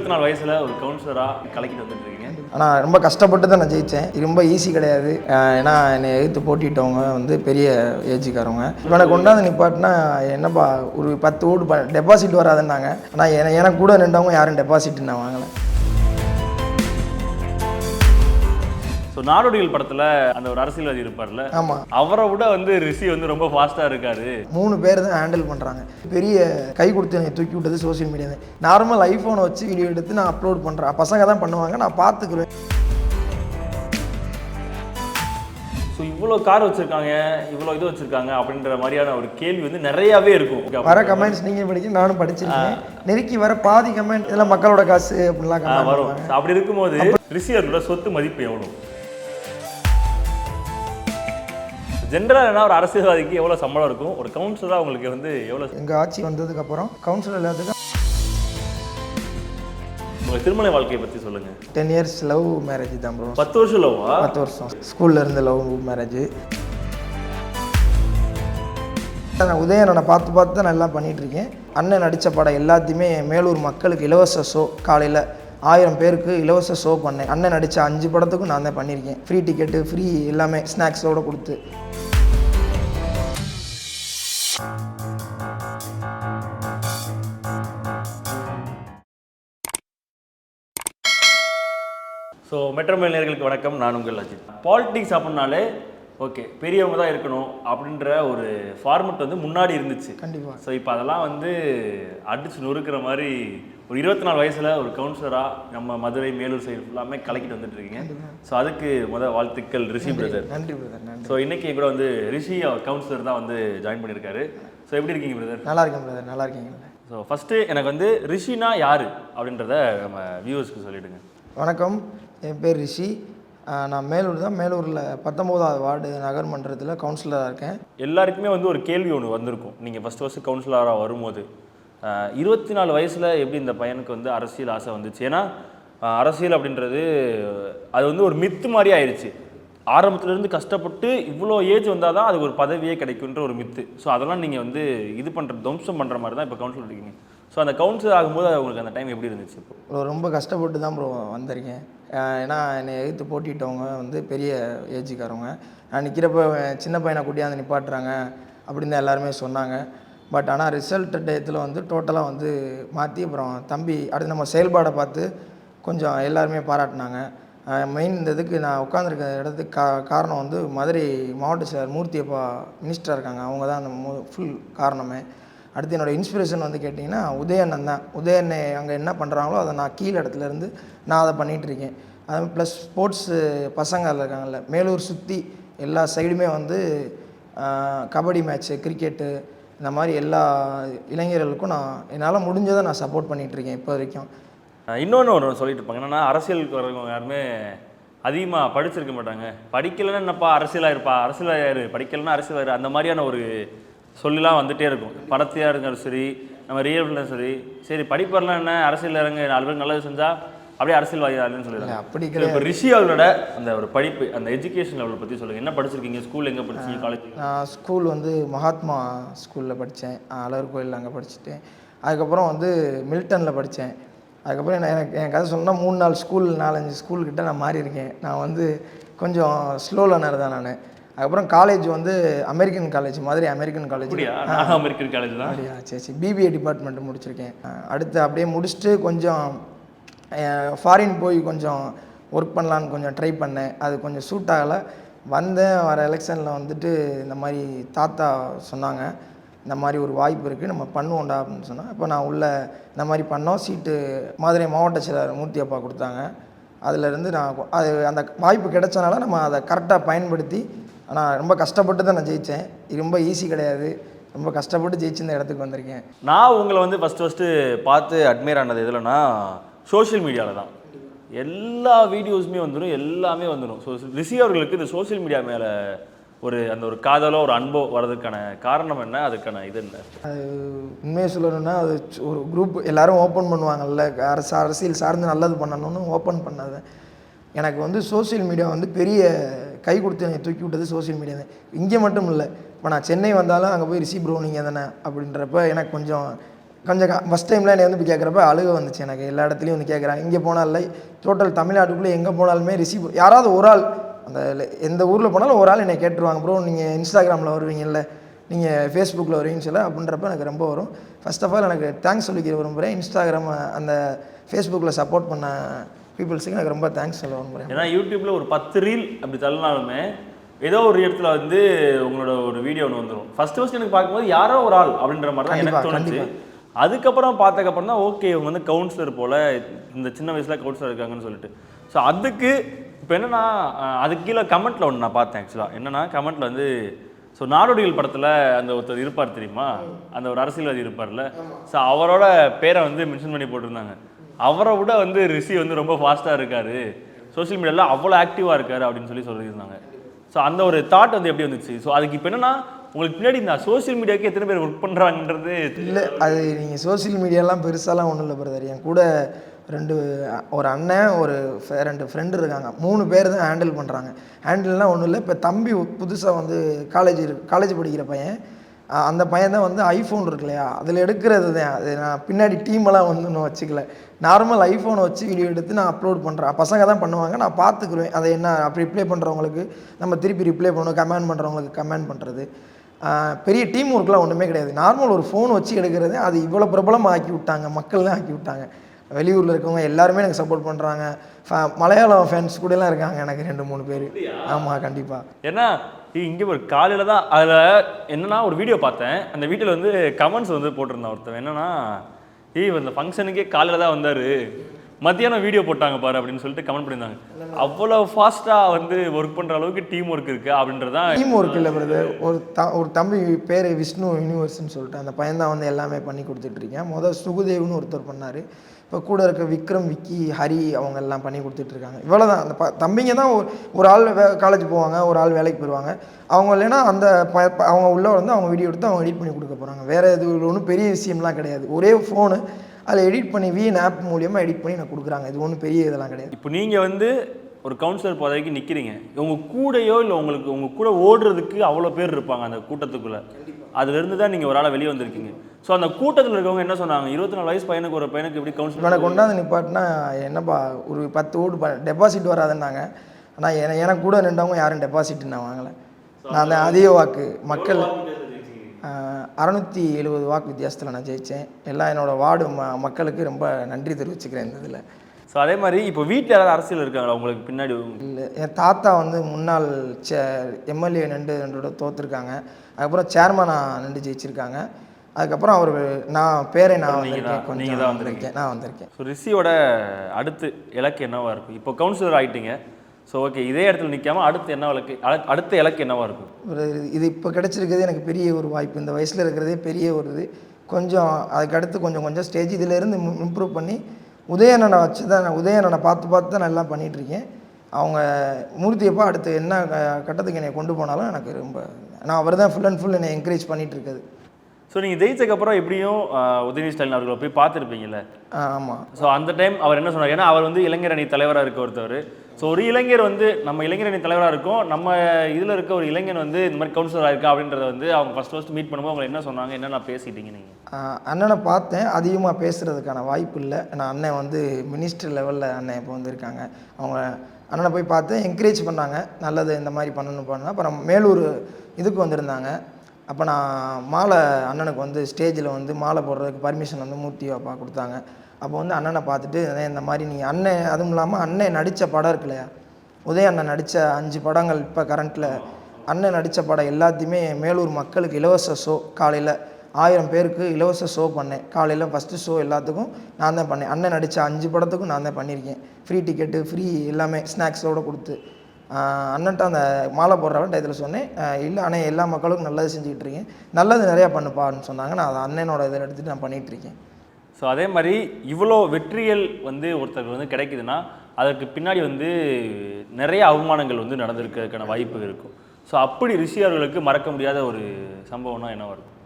இருபத்தி நாலு வயசுல ஒரு கவுன்சிலராக கலக்கிட்டு வந்துட்டு ஆனால் ரொம்ப கஷ்டப்பட்டு தான் நான் ஜெயித்தேன் இது ரொம்ப ஈஸி கிடையாது. ஏன்னா என்னை எதிர்த்து போட்டிட்டவங்க வந்து பெரிய ஏஜுக்காரவங்க இவனை கொண்டாந்து நிப்பாட்டினா என்னப்பா ஒரு பத்து ஓடு டெபாசிட் வராதுன்னாங்க. ஆனால் என எனக்கு கூட நின்றவங்க யாரும் டெபாசிட் நான் வாங்கலை. ஸோ நாடோடிகள் படத்துல அந்த ஒரு அரசியல்வாதி இருப்பார்ல ஆமாம் அவரை விட வந்து ரிஷி வந்து ரொம்ப ஃபாஸ்டா இருக்காரு. மூணு பேர் தான் ஹேண்டில் பண்ணுறாங்க பெரிய கை கொடுத்து என்னை தூக்கி விட்டது சோஷியல் மீடியா நார்மல் ஐஃபோனை வச்சு வீடியோ எடுத்து நான் அப்லோட் பண்ணுறேன் பசங்க தான் பண்ணுவாங்க நான் பார்த்துக்குறேன் ஸோ இவ்வளோ கார் வச்சிருக்காங்க இவ்வளோ இது வச்சிருக்காங்க அப்படின்ற மாதிரியான ஒரு கேள்வி வந்து நிறையாவே இருக்கும். வர கமெண்ட்ஸ் நீங்கள் படிக்க நானும் படிச்சிருக்கேன். நெருக்கி வர பாதி கமெண்ட் இதெல்லாம் மக்களோட காசு அப்படிலாம் வரும். அப்படி இருக்கும்போது ரிஷி அவர்களோட சொத்து மதிப்பு எவ்வளோ ஜென்ரலாக என்ன ஒரு அரசியல்வாதிக்கு எவ்வளோ சம்பளம் இருக்கும்? ஒரு கவுன்சிலராக உங்களுக்கு வந்து எவ்வளோ எங்கள் ஆட்சி வந்ததுக்கப்புறம் கவுன்சில் எல்லாத்துக்கும் உங்கள் திருமண வாழ்க்கையை பற்றி சொல்லுங்க. டென் இயர்ஸ் லவ் மேரேஜ் தான் ப்ரோ பத்து வருஷம் லவ்வா பத்து வருஷம். ஸ்கூல்ல இருந்து லவ் மேரேஜ் நான் உதயனனை பார்த்து பார்த்து தான் பண்ணிட்டு இருக்கேன். அண்ணன் நடித்த படம் எல்லாத்தையுமே மேலூர் மக்களுக்கு இலவச ஷோ காலையில் ஆயிரம் பேருக்கு இலவச ஷோ பண்ணேன். அண்ணன் நடித்த அஞ்சு படத்துக்கும் நான் தான் பண்ணியிருக்கேன். ஃப்ரீ டிக்கெட்டு ஃப்ரீ எல்லாமே ஸ்நாக்ஸோடு கொடுத்து. ஸோ மெட்ரோமேல் நேர்களுக்கு வணக்கம். நான் உங்கள் அஜித். பாலிடிக்ஸ் அப்படின்னாலே ஓகே பெரியவங்க தான் இருக்கணும் அப்படின்ற ஒரு ஃபார்மெட் வந்து முன்னாடி இருந்துச்சு. கண்டிப்பாக ஸோ இப்போ அதெல்லாம் வந்து அடிச்சு நொறுக்கிற மாதிரி ஒரு இருபத்தி நாலு வயசில் ஒரு கவுன்சிலராக நம்ம மதுரை மேலூர் சைடு எல்லாமே கலக்கிட்டு வந்துட்டு இருக்கீங்க ஸோ அதுக்கு முத வாழ்த்துக்கள் ரிஷி பிரதர் நன்றி பிரதர் நன்றி. ஸோ இன்னைக்கு என் கூட வந்து ரிஷி கவுன்சிலர் தான் வந்து ஜாயின் பண்ணியிருக்காரு. ஸோ எப்படி இருக்கீங்க பிரதர் நல்லா இருக்கேன் பிரதர் நல்லா இருக்கீங்களா ஸோ ஃபஸ்ட்டு எனக்கு வந்து ரிஷினா யார்? அப்படின்றத நம்ம வியூவர்ஸ்க்கு சொல்லிவிடுங்க வணக்கம். என் பேர் ரிஷி. நான் மேலூர் தான். மேலூரில் பத்தொம்போதாவது வார்டு நகர்மன்றத்தில் கவுன்சிலராக இருக்கேன். எல்லாருக்குமே வந்து ஒரு கேள்வி ஒன்று வந்திருக்கும். நீங்கள் ஃபஸ்ட் ஃபஸ்ட்டு கவுன்சிலராக வரும்போது இருபத்தி நாலு வயசில் எப்படி இந்த பையனுக்கு வந்து அரசியல் ஆசை வந்துச்சு? ஏன்னா அரசியல் அப்படின்றது அது வந்து ஒரு மித்து மாதிரி ஆயிடுச்சு ஆரம்பத்துலேருந்து கஷ்டப்பட்டு இவ்வளோ ஏஜ் வந்தால் தான் அது ஒரு பதவியே கிடைக்குன்ற ஒரு மித்து ஸோ அதெல்லாம் நீங்கள் வந்து இது பண்ணுற துவம்சம் பண்ணுற மாதிரி தான் இப்போ கவுன்சிலர் இருக்கீங்க ஸோ அந்த கவுன்சிலர் ஆகும்போது உங்களுக்கு அந்த டைம் எப்படி இருந்துச்சு இப்போ? ரொம்ப கஷ்டப்பட்டு தான் ப்ரோ வந்திருக்கேன். ஏன்னா என்னை எதிர்த்து போட்டிட்டவங்க வந்து பெரிய ஏஜுக்காரவங்க நான் நிற்கிறப்ப சின்ன பையனை கூட்டியாந்து நிப்பாட்டுறாங்க அப்படின்னு தான் எல்லாருமே சொன்னாங்க. பட் ஆனால் ரிசல்ட் டயத்தில் வந்து டோட்டலாக வந்து மாற்றி அப்புறம் தம்பி அடுத்து நம்ம செயல்பாடை பார்த்து கொஞ்சம் எல்லாருமே பாராட்டினாங்க. மெயின் இந்த இதுக்கு நான் உட்காந்துருக்க இடத்துக்கு கா காரணம் வந்து மதுரை மாவட்ட செயலர் மூர்த்தியப்பா மினிஸ்டராக இருக்காங்க. அவங்க தான் அந்த ஃபுல் காரணமே. அடுத்து என்னோட இன்ஸ்பிரேஷன் வந்து கேட்டிங்கன்னா உதயண்ணன் தான். உதயண்ணே அங்கே என்ன பண்ணுறாங்களோ அதை நான் கீழ் இடத்துல இருந்து நான் அதை பண்ணிகிட்டு இருக்கேன். அது ப்ளஸ் ஸ்போர்ட்ஸு பசங்க அதில் இருக்காங்கல்ல மேலூர் சுற்றி எல்லா சைடுமே வந்து கபடி மேட்ச்சு கிரிக்கெட்டு இந்த மாதிரி எல்லா இளைஞர்களுக்கும் நான் என்னால் முடிஞ்சதை நான் சப்போர்ட் பண்ணிகிட்டு இருக்கேன் இப்போ வரைக்கும். இன்னொன்று ஒரு சொல்லிட்டு இருப்பாங்க. என்னன்னா அரசியலுக்கு வரவங்க யாருமே அதிகமாக படிச்சிருக்க மாட்டாங்க. படிக்கலைன்னா என்னப்பா அரசியலாக இருப்பா? அரசியலாயிரு படிக்கலைன்னா அரசியலாயிரு அந்த மாதிரியான ஒரு சொல்லலாம் வந்துகிட்டே இருக்கும். படத்தையாக இருந்தாலும் சரி நம்ம ரியல் இருந்தாலும் சரி. சரி படிப்பெல்லாம் என்ன? அரசியல் இறங்க நாலு பேர் நல்லது செஞ்சால் அப்படியே அரசியல்வாதி ஆளுன்னு இல்லை சொல்லிடுறாங்க அப்படி இப்போ ரிஷி அவர்களோட அந்த ஒரு படிப்பு அந்த எஜுகேஷன் லெவல் பற்றி சொல்லுங்கள் என்ன படிச்சிருக்கீங்க? ஸ்கூல் எங்கே படிச்சீங்க? காலேஜ் நான் ஸ்கூல் வந்து மகாத்மா ஸ்கூலில் படித்தேன் அழகர் கோயில் அங்கே படிச்சுட்டேன் அதுக்கப்புறம் வந்து மில்டனில் படித்தேன் அதுக்கப்புறம் எனக்கு என் கதை சொல்லணும்னா மூணு நாலு ஸ்கூல் நாலஞ்சு ஸ்கூல் கிட்ட நான் மாறி இருக்கேன் நான் வந்து கொஞ்சம் ஸ்லோ லேர்னர் தான் நான். அதுக்கப்புறம் காலேஜ் வந்து American college Madurai American college American college தான்? அப்படியா? சரி சரி. பிபிஏ டிபார்ட்மெண்ட் முடிச்சிருக்கேன். அடுத்து அப்படியே முடிச்சுட்டு கொஞ்சம் ஃபாரின் போய் கொஞ்சம் ஒர்க் பண்ணலான்னு கொஞ்சம் ட்ரை பண்ணேன். அது கொஞ்சம் சூட் ஆகலை. வந்தேன் வர எலெக்ஷனில் வந்துட்டு இந்த மாதிரி தாத்தா சொன்னாங்க இந்த மாதிரி ஒரு வாய்ப்பு இருக்குது நம்ம பண்ணுவோம்டா அப்படின்னு சொன்னால் இப்போ நான் உள்ளே இந்த மாதிரி பண்ணோம். சீட்டு மதுரை மாவட்ட செயலர் மூர்த்தி அப்பா கொடுத்தாங்க. அதுலேருந்து நான் அது அந்த வாய்ப்பு கிடைச்சனால நம்ம அதை கரெக்டாக பயன்படுத்தி ஆனால் ரொம்ப கஷ்டப்பட்டு தான் நான் ஜெயித்தேன் இது ரொம்ப ஈஸி கிடையாது. ரொம்ப கஷ்டப்பட்டு ஜெயிச்சு இந்த இடத்துக்கு வந்திருக்கேன். நான் உங்களை வந்து ஃபஸ்ட்டு ஃபஸ்ட்டு பார்த்து அட்மையர் ஆனது எதுலன்னா சோஷியல் மீடியாவில் தான். எல்லா வீடியோஸுமே வந்துடும் எல்லாமே வந்துடும் ஸோ ரிஷி அவர்களுக்கு இந்த சோஷியல் மீடியா மேலே ஒரு அந்த ஒரு காதலோ ஒரு அன்போ வர்றதுக்கான காரணம் என்ன? அதுக்கான இது என்ன? அது உண்மையை சொல்லணும்னா அது சு- ஒரு குரூப் எல்லாரும் ஓப்பன் பண்ணுவாங்கல்ல அரசு அரசியல் சார்ந்து நல்லது பண்ணணும்னு ஓப்பன் பண்ணாத. எனக்கு வந்து சோஷியல் மீடியா வந்து பெரிய கை கொடுத்து என்னை தூக்கி விட்டது சோஷியல் மீடியா தான். இங்கே மட்டும் இல்லை இப்போ நான் சென்னை வந்தாலும் அங்கே போய் ரிஷி ப்ரோ நீங்கள் தானே அப்படின்றப்ப எனக்கு கொஞ்சம் கொஞ்சம் ஃபஸ்ட் டைமில் என்னை வந்து இப்போ கேட்குறப்ப அழுக வந்துச்சு எனக்கு. எல்லா இடத்துலையும் வந்து கேட்குறாங்க. இங்கே போனால டோட்டல் தமிழ்நாட்டுக்குள்ளே எங்கே போனாலுமே ரிசீவ் யாராவது ஒரு ஆள் அந்த எந்த ஊரில் போனாலும் ஒரு ஆள் என்னை கேட்டுருவாங்க. ப்ரோ நீங்கள் இன்ஸ்டாகிராமில் வருவீங்கல்ல நீங்கள் ஃபேஸ்புக்கில் வருவீங்கன்னு சொல்ல அப்படின்றப்ப எனக்கு ரொம்ப வரும். ஃபர்ஸ்ட் ஆஃப் ஆல் எனக்கு தேங்க்ஸ் சொல்லிக்கிற விரும்புகிறேன் இன்ஸ்டாகிராம் அந்த ஃபேஸ்புக்கில் சப்போர்ட் பண்ண பீப்புள்ஸுக்கு எனக்கு ரொம்ப தேங்க்ஸ் சொல்ல விரும்புகிறேன் ஏன்னா யூடியூப்ல ஒரு பத்து ரீல் அப்படி தள்ளினாலுமே ஏதோ ஒரு இடத்துல வந்து உங்களோட ஒரு வீடியோ ஒன்று வந்துடும் ஃபர்ஸ்ட் ஃபர்ஸ்ட் எனக்கு பார்க்கும்போது யாரோ ஒரு ஆள் அப்படின்ற மாதிரி தான் எனக்கு தோணுச்சு. அதுக்கப்புறம் பார்த்ததுக்கப்புறம் தான் ஓகே இவங்க வந்து கவுன்சிலர் போல் இந்த சின்ன வயசில் கவுன்சிலர் இருக்காங்கன்னு சொல்லிட்டு. ஸோ அதுக்கு இப்போ என்னென்னா அதுக்கு கீழே கமெண்ட்டில் ஒன்று நான் பார்த்தேன் ஆக்சுவலாக என்னென்னா கமெண்ட்டில் வந்து ஸோ நாடோடிகள் படத்தில் அந்த ஒருத்தர் இருப்பார் தெரியுமா? அந்த ஒரு அரசியல்வாதி இருப்பார்ல. ஸோ அவரோட பேரை வந்து மென்ஷன் பண்ணி போட்டிருந்தாங்க. அவரை விட வந்து ரிஷி வந்து ரொம்ப ஃபாஸ்ட்டாக இருக்கார். சோஷியல் மீடியாவில் அவ்வளோ ஆக்டிவாக இருக்கார் அப்படின்னு சொல்லி சொல்லியிருந்தாங்க. ஸோ அந்த ஒரு தாட் வந்து எப்படி வந்துச்சு? ஸோ அதுக்கு இப்போ என்னென்னா உங்களுக்கு பின்னாடி இந்த சோஷியல் மீடியாவுக்கு எத்தனை பேர் ஒர்க் பண்ணுறாங்கன்றது இல்லை அது நீங்கள் சோஷியல் மீடியாலாம் பெருசாலாம் ஒன்றும் இல்லை பிரதர் என் கூட ரெண்டு ஒரு அண்ணன் ஒரு ரெண்டு ஃப்ரெண்டு இருக்காங்க. மூணு பேர் தான் ஹேண்டில் பண்ணுறாங்க ஹேண்டில்லாம் ஒன்றும் இல்லை. இப்போ தம்பி புதுசாக வந்து காலேஜ் காலேஜ் படிக்கிற பையன். அந்த பையன் தான் வந்து ஐஃபோன் இருக்கு இல்லையா? அதில் எடுக்கிறது தான். அது நான் பின்னாடி டீமெல்லாம் வந்து இன்னும் வச்சுக்கல. நார்மல் ஐஃபோனை வச்சு வீடியோ எடுத்து நான் அப்லோட் பண்ணுறேன் பசங்க தான் பண்ணுவாங்க. நான் பார்த்துக்குருவேன் அதை என்ன அப்படி ரிப்ளை பண்ணுறவங்களுக்கு நம்ம திருப்பி ரிப்ளை பண்ணணும் கமெண்ட் பண்ணுறவங்களுக்கு கமெண்ட் பண்ணுறது பெரிய டீம் ஒர்க்லாம் ஒன்றுமே கிடையாது. நார்மல் ஒரு ஃபோன் வச்சு எடுக்கிறது அது இவ்வளோ பிரபலமாக ஆக்கி விட்டாங்க. மக்கள் தான் ஆக்கி விட்டாங்க. வெளியூரில் இருக்கவங்க எல்லாருமே எனக்கு சப்போர்ட் பண்ணுறாங்க மலையாளம் ஃபேன்ஸ் கூடலாம் இருக்காங்க எனக்கு ரெண்டு மூணு பேர். ஆமாம் கண்டிப்பாக ஏன்னா இங்கே ஒரு காலையில் தான் அதில் என்னன்னா ஒரு வீடியோ பார்த்தேன். அந்த வீட்டில் வந்து கமெண்ட்ஸ் வந்து போட்டிருந்தான் ஒருத்தன். என்னன்னா ஏய் இந்த ஃபங்க்ஷனுக்கே காலையில் தான் வந்தார். மத்தியானம் வீடியோ போட்டாங்க பாரு அப்படின்னு சொல்லிட்டு கமெண்ட் பண்ணியிருந்தாங்க. அவ்வளோ ஃபாஸ்ட்டாக வந்து ஒர்க் பண்ணுற அளவுக்கு டீம் ஒர்க் இருக்குது அப்படின்றதான் டீம் ஒர்க் இல்லை பிரதர் ஒரு த ஒரு தம்பி பேர் விஷ்ணு யூனிவர்ஸ்னு சொல்லிட்டு அந்த பையன் தான் வந்து எல்லாமே பண்ணி கொடுத்துட்ருக்கேன் முதல் சுகுதேவ்னு ஒருத்தர் பண்ணார். இப்போ கூட இருக்க விக்ரம் விக்கி ஹரி அவங்க எல்லாம் பண்ணி கொடுத்துட்ருக்காங்க இவ்வளோ தான் அந்த ப தம்பிங்க தான் ஒரு ஒரு ஆள் வே காலேஜ் போவாங்க ஒரு ஆள் வேலைக்கு போயிடுவாங்க அவங்க இல்லைன்னா அந்த ப அவங்க உள்ளே வந்து அவங்க வீடியோ எடுத்து அவங்க எடிட் பண்ணி கொடுக்க போகிறாங்க வேறு எதுவும் ஒன்றும் பெரிய விஷயம்லாம் கிடையாது. ஒரே ஃபோனு அதில் எடிட் பண்ணி விஎன் ஆப் மூலியமாக எடிட் பண்ணி நான் கொடுக்குறாங்க. இது ஒன்றும் பெரிய இதெல்லாம் கிடையாது. இப்போ நீங்கள் வந்து ஒரு கவுன்சிலர் பதவிக்கு நிற்கிறீங்க உங்க கூடயோ இல்லை உங்களுக்கு உங்க கூட ஓடுறதுக்கு அவ்வளோ பேர் இருப்பாங்க அந்த கூட்டத்துக்குள்ள. அதுலேருந்து தான் நீங்கள் ஒரு ஆளை வெளியே வந்திருக்கீங்க. ஸோ அந்த கூட்டத்தில் இருக்கவங்க என்ன சொன்னாங்க? இருபத்தி நாலு வயசு பையனுக்கு ஒரு பையனுக்கு எப்படி இப்போ கவுன்சிலர் எனக்கு கொண்டாந்து நிப்பாட்டினா என்னப்பா ஒரு பத்து ஓட்டு டெபாசிட் வராதுன்னாங்க. ஆனால் என எனக்கு கூட நின்றவங்க யாரும் டெபாசிட் நான் வாங்கலை. நான் தான் அதிக வாக்கு. மக்கள் அறநூற்றி எழுபது வாக்கு வித்தியாசத்தில் நான் ஜெயித்தேன் எல்லாம் என்னோட வார்டு ம மக்களுக்கு ரொம்ப நன்றி தெரிவிச்சுக்கிறேன் இந்த இதில். ஸோ அதே மாதிரி இப்போ வீட்டில் யாராவது அரசியல் இருக்காங்களா? உங்களுக்கு பின்னாடி இல்லை என் தாத்தா வந்து முன்னாள் சே எம்எல்ஏ நின்று ரெண்டோட தோற்றுருக்காங்க அதுக்கப்புறம் சேர்மனாக நின்று ஜெயிச்சிருக்காங்க. அதுக்கப்புறம் அவர் நான் பேரை நான் நீங்க வந்திருக்கேன். தான்- கொஞ்சம் நீங்க தான் வந்திருக்கேன். நான் வந்திருக்கேன். ஸோ ரிஷியோட அடுத்து இலக்கு என்னவா இருக்கும்? இப்போ கவுன்சிலர் ஆயிட்டீங்க. ஸோ ஓகே இதே இடத்துல நிற்காம அடுத்து என்ன விளக்கு அடுத்த இலக்கு என்னவாக இருக்கும்? ஒரு இது இப்போ கிடச்சிருக்கிறது எனக்கு பெரிய ஒரு வாய்ப்பு. இந்த வயசில் இருக்கிறதே பெரிய ஒரு இது. கொஞ்சம் அதுக்கடுத்து கொஞ்சம் கொஞ்சம் ஸ்டேஜ் இதிலேருந்து இம்ப்ரூவ் பண்ணி உதயணனை வச்சு தான் நான் உதயணனை பார்த்து பார்த்து தான் நான் எல்லாம் பண்ணிகிட்ருக்கேன் அவங்க மூர்த்தியப்பா அடுத்து என்ன க- கட்டத்துக்கு என்னை கொண்டு போனாலும் எனக்கு ரொம்ப நான் அவர் தான் ஃபுல் அண்ட் ஃபுல் என்னை என்கரேஜ் பண்ணிகிட்டு இருக்குது ஸோ நீங்கள் ஜெயிச்சதுக்கப்புறம் எப்படியும் உதயநிதி ஸ்டாலின் அவர்களை போய் பார்த்துருப்பீங்கல்ல? ஆமாம் ஸோ அந்த டைம் அவர் என்ன சொன்னார்? ஏன்னா அவர் வந்து இளைஞர் அணி தலைவராக இருக்க ஒருத்தவர். ஸோ ஒரு இளைஞர் வந்து நம்ம இளைஞர் அணி தலைவராக இருக்கோம். நம்ம இதில் இருக்க ஒரு இளைஞன் வந்து இந்த மாதிரி கவுன்சிலராக இருக்கா அப்படின்றத வந்து அவங்க ஃபஸ்ட் ஃபஸ்ட் மீட் பண்ணும்போது அவங்க என்ன சொன்னாங்க? என்னென்ன பேசிட்டீங்க நீங்கள் அண்ணனை பார்த்தேன். அதிகமாக பேசுகிறதுக்கான வாய்ப்பு இல்லை. நான் அண்ணன் வந்து மினிஸ்டர் லெவலில் அண்ணன் இப்போ வந்திருக்காங்க. அவங்க அண்ணனை போய் பார்த்து என்கரேஜ் பண்ணாங்க. நல்லது இந்த மாதிரி பண்ணணும் பண்ண அப்புறம் மேலூர் இதுக்கு வந்திருந்தாங்க. அப்போ நான் மாலை அண்ணனுக்கு வந்து ஸ்டேஜில் வந்து மாலை போடுறதுக்கு பர்மிஷன் வந்து மூர்த்தி அப்பா கொடுத்தாங்க. அப்போ வந்து அண்ணனை பார்த்துட்டு இந்த மாதிரி நீங்கள் அண்ணன் அதுவும் இல்லாமல் அண்ணன் நடித்த படம் இருக்கு இல்லையா உதய அண்ணன் நடித்த அஞ்சு படங்கள் இப்போ கரண்ட்டில் அண்ணன் நடித்த படம் எல்லாத்தையுமே மேலூர் மக்களுக்கு இலவச ஷோ காலையில் ஆயிரம் பேருக்கு இலவச ஷோ பண்ணேன். காலையில் ஃபஸ்ட்டு ஷோ எல்லாத்துக்கும் நான் தான் பண்ணேன். அண்ணன் நடித்த அஞ்சு படத்துக்கும் நான் தான் பண்ணியிருக்கேன். ஃப்ரீ டிக்கெட்டு ஃப்ரீ எல்லாமே ஸ்நாக்ஸோடு கொடுத்து. அண்ணன்ட்ட அந்த மாலை போடுறவ டயத்தில் சொன்னேன் இல்லை அண்ணன் எல்லா மக்களுக்கும் நல்லது செஞ்சுக்கிட்டு இருக்கேன் நல்லது நிறையா பண்ணுப்பான்னு சொன்னாங்க. நான் அதை அண்ணனோட இதில் எடுத்துகிட்டு நான் பண்ணிகிட்டு இருக்கேன். ஸோ அதே மாதிரி இவ்வளோ வெற்றிகள் வந்து ஒருத்தருக்கு வந்து கிடைக்குதுன்னா அதற்கு பின்னாடி வந்து நிறைய அவமானங்கள் வந்து நடந்திருக்கிறதுக்கான வாய்ப்பு இருக்கும். ஸோ அப்படி ரிஷி அவர்களுக்கு மறக்க முடியாத ஒரு சம்பவம்னா என்னவா இருக்கும்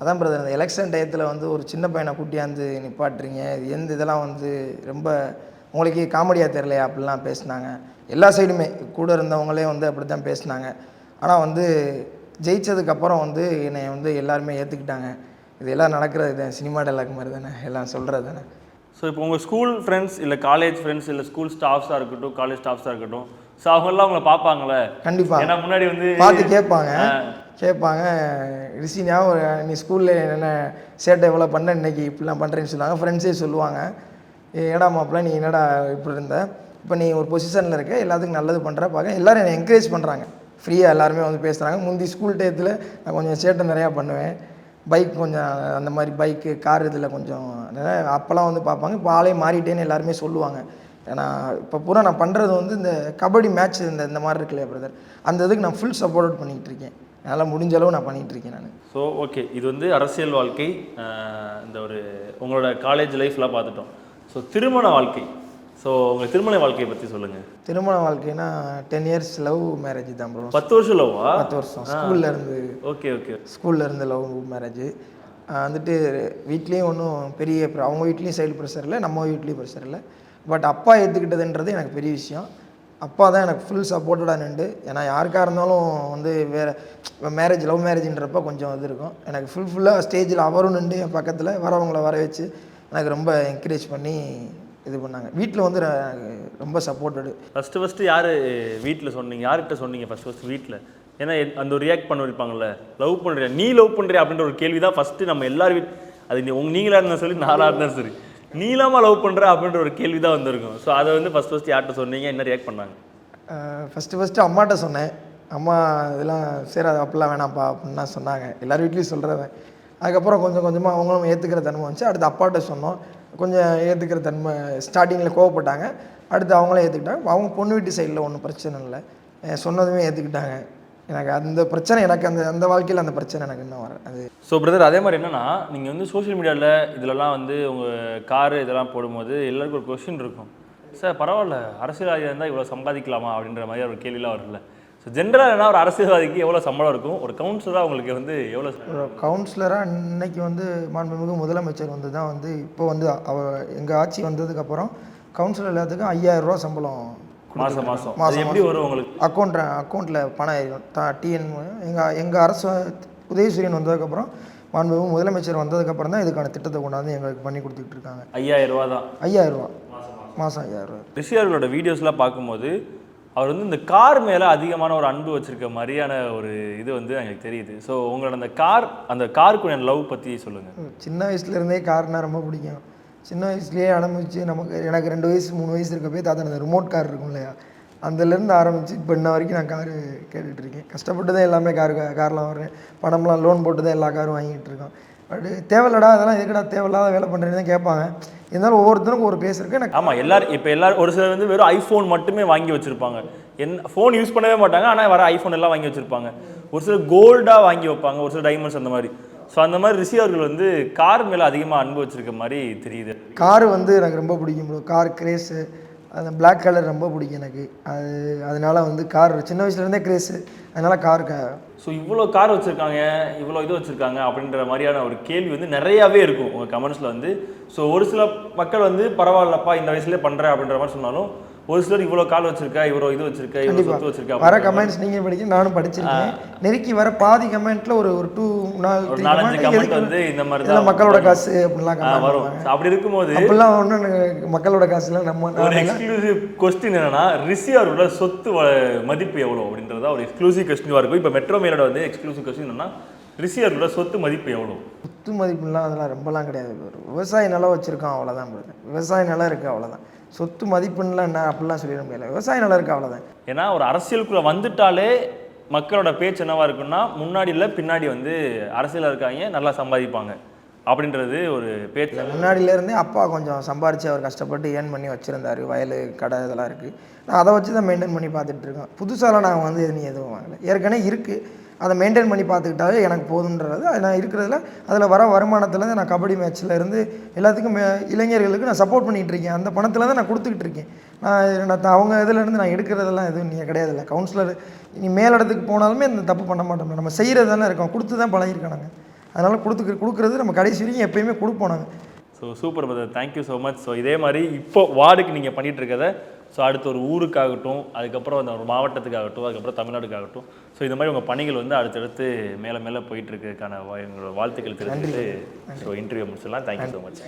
அதான் பிரதர் இந்த எலெக்ஷன் டயத்தில் வந்து ஒரு சின்ன பையனை கூட்டியாந்து நிப்பாட்டுறீங்க. இது எந்த இதெல்லாம் வந்து ரொம்ப உங்களுக்கு காமெடியாக தெரியலையா? அப்படிலாம் பேசினாங்க. எல்லா சைடுமே. கூட இருந்தவங்களே வந்து அப்படி தான் பேசினாங்க. ஆனால் வந்து ஜெயிச்சதுக்கப்புறம் வந்து என்னை வந்து எல்லாருமே ஏற்றுக்கிட்டாங்க இதெல்லாம் நடக்கிறது தான் சினிமா டைலாக் மாதிரி தானே. எல்லாம் சொல்கிறது தானே. ஸோ இப்போ உங்கள் ஸ்கூல் ஃப்ரெண்ட்ஸ் இல்லை காலேஜ் ஃப்ரெண்ட்ஸ் இல்லை ஸ்கூல் ஸ்டாஃப்ஸாக இருக்கட்டும் காலேஜ் ஸ்டாஃப்ஸாக இருக்கட்டும் ஸோ அவங்கெல்லாம் உங்களை பார்ப்பாங்களே? கண்டிப்பாக ஏன்னா முன்னாடி வந்து பார்த்து கேட்பாங்க. கேட்பாங்க. ரிஷி ஞாபகம் நீ ஸ்கூலில் என்ன சேட்டை எவ்வளோ பண்ண இன்னைக்கு? இப்படிலாம் பண்ணுறேன்னு சொல்லுவாங்க. ஃப்ரெண்ட்ஸே சொல்லுவாங்க. ஏடா மாப்பிள்ள நீ என்னடா இப்படி இருந்த? இப்போ நீ ஒரு பொசிஷனில் இருக்க எல்லாத்துக்கும் நல்லது பண்ணுற பார்க்க எல்லாரும் என்னை என்கரேஜ் பண்ணுறாங்க ஃப்ரீயாக எல்லாருமே வந்து பேசுகிறாங்க முந்தி ஸ்கூல் டயத்தில் நான் கொஞ்சம் சேட்டை நிறையா பண்ணுவேன். பைக் கொஞ்சம் அந்த மாதிரி பைக்கு கார் இதில் கொஞ்சம் அப்போல்லாம் வந்து பார்ப்பாங்க. இப்போ ஆளே மாறிட்டேன்னு எல்லாருமே சொல்லுவாங்க. ஏன்னா இப்போ பூரா நான் பண்ணுறது வந்து இந்த கபடி மேட்ச் இந்த இந்த மாதிரி இருக்குல்லையா பிரதர் அந்த இதுக்கு நான் ஃபுல் சப்போர்ட் பண்ணிகிட்டு இருக்கேன். அதனால் முடிஞ்ச அளவு நான் பண்ணிகிட்டு இருக்கேன் நான். ஸோ ஓகே இது வந்து அரசியல் வாழ்க்கை இந்த ஒரு உங்களோட காலேஜ் லைஃப்லாம் பார்த்துட்டோம். ஸோ திருமண வாழ்க்கை. ஸோ உங்கள் திருமண வாழ்க்கையை பற்றி சொல்லுங்கள் திருமண வாழ்க்கைனா டென் இயர்ஸ் லவ் மேரேஜ் தான் ப்ரோ பத்து வருஷம் லவ்வா பத்து வருஷம். ஸ்கூல்ல இருந்து ஓகே ஓகே ஸ்கூல்ல இருந்து லவ் மேரேஜ் வந்துட்டு வீட்லேயும் ஒன்றும் பெரிய அவங்க வீட்லேயும் சைடு ப்ரெஷர் இல்லை நம்ம வீட்லேயும் ப்ரெஷர் இல்லை. பட் அப்பா ஏற்றுக்கிட்டதுன்றது எனக்கு பெரிய விஷயம். அப்பா தான் எனக்கு ஃபுல் சப்போர்ட்டடாக நின்று ஏன்னா யாருக்காக இருந்தாலும் வந்து வேறு மேரேஜ் லவ் மேரேஜ்ன்றப்ப கொஞ்சம் இது இருக்கும். எனக்கு ஃபுல் ஃபுல்லாக ஸ்டேஜில் அவரும் நின்று என் பக்கத்தில் வரவங்கள வர வச்சு எனக்கு ரொம்ப என்கரேஜ் பண்ணி இது பண்ணாங்க. வீட்டில் வந்து ரொம்ப சப்போர்ட்டடு ஃபஸ்ட்டு ஃபஸ்ட்டு யார் வீட்டில் சொன்னீங்க? யார்கிட்ட சொன்னீங்க ஃபஸ்ட் ஃபஸ்ட்டு வீட்டில் ஏன்னா அந்த ஒரு ரியாக்ட் பண்ண வைப்பாங்கல்ல? லவ் பண்ணுறியா நீ லவ் பண்ணுறியா அப்படின்ற ஒரு கேள்வி தான் ஃபஸ்ட்டு நம்ம எல்லார் வீட் அது நீ உங்க நீங்களாக இருந்தாலும் சரி நானாக இருந்தாலும் சரி. நீலாமா லவ் பண்ணுற அப்படின்ற ஒரு கேள்வி தான் வந்திருக்கும். ஸோ அதை வந்து ஃபஸ்ட் ஃபஸ்ட்டு யார்கிட்ட சொன்னீங்க? என்ன ரியாக்ட் பண்ணாங்க? ஃபஸ்ட்டு ஃபஸ்ட்டு அம்மாட்ட சொன்னேன். அம்மா இதெல்லாம் சரி அது அப்படிலாம் வேணாம்ப்பா அப்படின்னு சொன்னாங்க. எல்லார் வீட்லேயும் சொல்கிறவன் அதுக்கப்புறம் கொஞ்சம் கொஞ்சமாக அவங்களும் ஏற்றுக்கிற தன்மை வந்துச்சு. அடுத்து அப்பாட்ட சொன்னோம். கொஞ்சம் ஏற்றுக்கிற தன்மை ஸ்டார்டிங்கில் கோவப்பட்டாங்க. அடுத்து அவங்களும் ஏற்றுக்கிட்டாங்க அவங்க பொண்ணு வீட்டு சைடில் ஒன்றும் பிரச்சனை இல்லை. சொன்னதுமே ஏற்றுக்கிட்டாங்க எனக்கு அந்த பிரச்சனை எனக்கு அந்த அந்த வாழ்க்கையில் அந்த பிரச்சனை எனக்கு இன்னும் வர அது. ஸோ பிரதர் அதே மாதிரி என்னன்னா நீங்கள் வந்து சோஷியல் மீடியாவில் இதிலலாம் வந்து உங்கள் காரு இதெல்லாம் போடும்போது எல்லாருக்கும் ஒரு கொஷின் இருக்கும். சார் பரவாயில்ல. அரசியல்வாதியாக இருந்தால் இவ்வளோ சம்பாதிக்கலாமா? அப்படின்ற மாதிரி ஒரு கேள்விலாம் வரல ஸோ ஜென்ரலாக என்ன ஒரு அரசியல்வாதிக்கு எவ்வளோ சம்பளம் இருக்கும்? ஒரு கவுன்சிலராக உங்களுக்கு வந்து எவ்வளோ கவுன்சிலராக இன்னைக்கு வந்து மாண்புமிகு முதலமைச்சர் வந்து தான் வந்து இப்போ வந்து அவ எங்கள் ஆட்சி வந்ததுக்கப்புறம் கவுன்சிலர் எல்லாத்துக்கும் ஐயாயிரம் ரூபா சம்பளம் மாதம் மாதம் மாசம். எப்படி வரும் உங்களுக்கு? அக்கௌண்ட் அக்கௌண்ட்டில் பணம் டிஎன் எங்கள் எங்கள் அரசு உதயசூரியன் வந்ததுக்கப்புறம் மாண்புமிகு முதலமைச்சர் வந்ததுக்கப்புறம் தான் இதுக்கான திட்டத்தை கொண்டாந்து எங்களுக்கு பண்ணி கொடுத்துட்டு இருக்காங்க. ஐயாயிரம் ரூபா தான். ஐயாயிரம் ரூபா மாதம் ஐயாயிரம் ரூபா ரிஷி அவர்களோட வீடியோஸ்லாம் பார்க்கும்போது அவர் வந்து இந்த கார் மேலே அதிகமான ஒரு அன்பு வச்சிருக்க மாதிரியான ஒரு இது வந்து எங்களுக்கு தெரியுது. ஸோ உங்களோட அந்த கார் அந்த காருக்குரிய லவ் பற்றி சொல்லுங்கள் சின்ன வயசுலேருந்தே கார்னால் ரொம்ப பிடிக்கும். சின்ன வயசுலேயே ஆரம்பிச்சு நமக்கு எனக்கு ரெண்டு வயசு மூணு வயசு இருக்கப்பே தாத்தா அந்த ரிமோட் கார் இருக்கும் இல்லையா? அதுலேருந்து ஆரம்பித்து இப்போ இன்ன வரைக்கும் நான் காரு கேட்டுட்ருக்கேன் கஷ்டப்பட்டு தான் எல்லாமே கார் கார்லாம் வர்றேன் பணம்லாம் லோன் போட்டு தான் எல்லா காரும் வாங்கிட்டு இருக்கோம். பட் தேவையில்லடா அதெல்லாம் எதுக்குடா தேவையில்லாத வேலை பண்ணுறேன்னு தான் கேட்பாங்க. இருந்தாலும் ஒவ்வொருத்தருக்கும் ஒரு பேஸ் இருக்குது எனக்கு ஆமாம் எல்லாரும் இப்போ எல்லாரும் ஒரு சிலர் வந்து வெறும் ஐஃபோன் மட்டுமே வாங்கி வச்சுருப்பாங்க. என் ஃபோன் யூஸ் பண்ணவே மாட்டாங்க ஆனால் வர ஐஃபோன் எல்லாம் வாங்கி வச்சுருப்பாங்க. ஒரு சிலர் கோல்டாக வாங்கி வைப்பாங்க ஒரு சில டைமண்ட்ஸ் அந்த மாதிரி. ஸோ அந்த மாதிரி ரிஷி அவர்கள் வந்து கார் மேலே அதிகமாக அன்பு வச்சிருக்க மாதிரி தெரியுது. காரு வந்து எனக்கு ரொம்ப பிடிக்கும் ப்ரோ கார் கிரேஸு அந்த Black கலர் ரொம்ப பிடிக்கும் எனக்கு. அது அதனால வந்து கார் சின்ன வயசுலேருந்தே கிரேஸு அதனால கார் க ஸோ இவ்வளோ கார் வச்சுருக்காங்க இவ்வளோ இது வச்சுருக்காங்க அப்படின்ற மாதிரியான ஒரு கேள்வி வந்து நிறையாவே இருக்கும் உங்கள் கமெண்ட்ஸில் வந்து. ஸோ ஒரு சில மக்கள் வந்து பரவாயில்லப்பா இந்த வயசுலேயே பண்ணுறேன் அப்படின்ற மாதிரி சொன்னாலும் ஒரு சிலர் இவ்வளோ கார் வச்சிருக்கா இவ்வளோ இது வச்சிருக்கா இவ்வளோ சொத்து வச்சிருக்கா வர. கமெண்ட்ஸ் நீங்கள் படிக்க நானும் படிச்சிருக்கேன். நெருக்கி வர பாதி கமெண்ட்ல ஒரு ஒரு டூ நாலு நாலஞ்சு கமெண்ட் வந்து இந்த மாதிரி தான் மக்களோட காசு comment வரும். அப்படி இருக்கும்போது அப்படிலாம் ஒன்றும் மக்களோட காசுலாம் நம்ம ஒரு எக்ஸ்க்ளூசிவ் கொஸ்டின் என்னன்னா ரிஷி அவரோட சொத்து மதிப்பு எவ்வளோ அப்படின்றதா ஒரு எக்ஸ்க்ளூசிவ் கொஸ்டினாக இருக்கும். இப்போ மெட்ரோ மேலோட வந்து எக்ஸ்க்ளூசிவ் கொஸ்டின் என்னன்னா ரிஷி அவரோட சொத்து மதிப்பு எவ்வளோ குத்து மதிப்புலாம் அதெல்லாம் ரொம்பலாம் கிடையாது. விவசாய நிலம் வச்சுருக்கோம் அவ்வளோதான் brother. விவசாய நிலம் இருக்குது அவ்வளோதான் சொத்து மதிப்புன்னெலாம் என்ன? அப்படிலாம் சொல்லிட முடியல. விவசாய நிலம் இருக்குது அவ்வளோதான் ஏன்னா ஒரு அரசியலுக்குள்ள வந்துட்டாலே மக்களோட பேச்சு என்னவா இருக்குன்னா முன்னாடி இல்லை பின்னாடி வந்து அரசியலில் இருக்காங்க நல்லா சம்பாதிப்பாங்க. அப்படின்றது ஒரு பேச்சு. முன்னாடியிலேருந்தே அப்பா கொஞ்சம் சம்பாரித்து அவர் கஷ்டப்பட்டு ஏர்ன் பண்ணி வச்சுருந்தாரு. வயல் கடை இதெல்லாம் இருக்குது நான் அதை வச்சு தான் மெயின்டைன் பண்ணி பார்த்துட்டு இருக்கேன். புதுசாலாம் நான் வந்து நீ எதுவும் வாங்கலை. ஏற்கனவே இருக்குது அதை மெயின்டைன் பண்ணி பார்த்துக்கிட்டாலே எனக்கு போதுன்றது அது நான் இருக்கிறதுல அதில் வர வருமானத்துலேருந்து நான் கபடி மேட்ச்சில் இருந்து எல்லாத்துக்கும் மே- இளைஞர்களுக்கு நான் சப்போர்ட் பண்ணிகிட்டு இருக்கேன். அந்த பணத்தில் தான் நான் கொடுத்துக்கிட்டு இருக்கேன். நான் நான் அவங்க இதுலேருந்து நான் எடுக்கிறதெல்லாம் எதுவும் நீங்கள் கிடையாதுல்ல கவுன்சிலர் நீ மேலிடத்துக்கு போனாலுமே இந்த தப்பு பண்ண மாட்டோம். நம்ம செய்கிறது தானே இருக்கோம். கொடுத்து தான் பழகிருக்கோம் நாங்கள் அதனால் கொடுத்துக்க கொடுக்குறது நம்ம கடைசி வரைக்கும் எப்பயுமே கொடுப்போம் நாங்கள் so super brother thank you so much so இதே மாதிரி இப்போ வார்டுக்கு நீங்கள் பண்ணிகிட்டு இருக்கதை ஸோ அடுத்த ஒரு ஊருக்காகட்டும் அதுக்கப்புறம் அந்த ஒரு மாவட்டத்துக்காகட்டும் அதுக்கப்புறம் தமிழ்நாடுக்காகட்டும். ஸோ இந்த மாதிரி உங்கள் பணிகள் வந்து அடுத்தடுத்து மேலே மேலே போயிட்டு இருக்கிறதுக்கான வா- எங்களோட வாழ்த்துக்கள் தெரிஞ்சுட்டு ஸோ இன்டர்வியூ முடிச்சிடலாம். Thank you so much